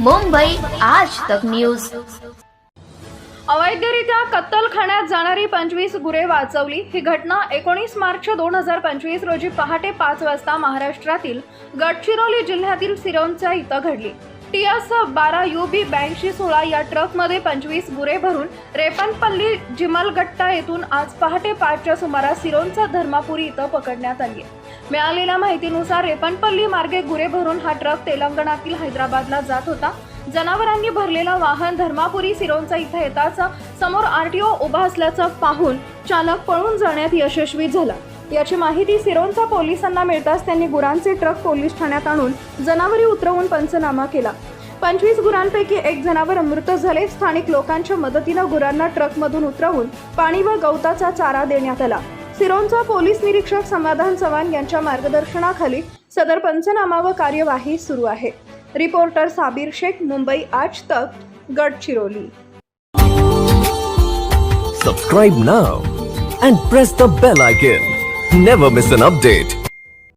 मुंबई आज तक न्यूज अवैधरित्या कत्तलखान्यात जाणारी पंचवीस गुरे वाचवली. ही घटना एकोणीस मार्च दोन हजार पंचवीस रोजी पहाटे पाच वाजता महाराष्ट्रातील गडचिरोली जिल्ह्यातील सिरोंचा इथं घडली. टी एस बारा यू बी ब्याऐंशी सोळा या ट्रकमध्ये पंचवीस गुरे भरून रेपनपल्ली जिमलगट्टा येथून आज पहाटे पाचच्या सुमारास सिरोंचा धर्मापुरी इथं पकडण्यात आली मिळालेल्या माहितीनुसार रेपनपल्ली मार्गे गुरे भरून हा ट्रक तेलंगणातील हैदराबादला जात होता. जनावरांनी भरलेलं वाहन धर्मापुरी सिरोंचा इथं येताच समोर आरटीओ उभा असल्याचं पाहून चालक पळून जाण्यात यशस्वी झाला. याची माहिती सिरोंचा पोलिसांना मिळताच त्यांनी गुरांचे ट्रक पोलीस ठाण्यात आणून जनावरी उतरवून पंचनामा केला. पंचवीस गुरांपैकी एक जनावर मृत झाले. स्थानिक लोकांच्या मदतीनं गुरांना ट्रकमधून उतरवून पाणी व गवताचा चारा देण्यात आला. सिरोंचा पोलीस निरीक्षक समाधान चव्हाण यांच्या मार्गदर्शनाखाली सदर पंचनामा व कार्यवाही सुरू आहे. Reporter Sabir Shaikh Mumbai Aaj Tak Gadchiroli. Subscribe now and press the bell icon never miss an update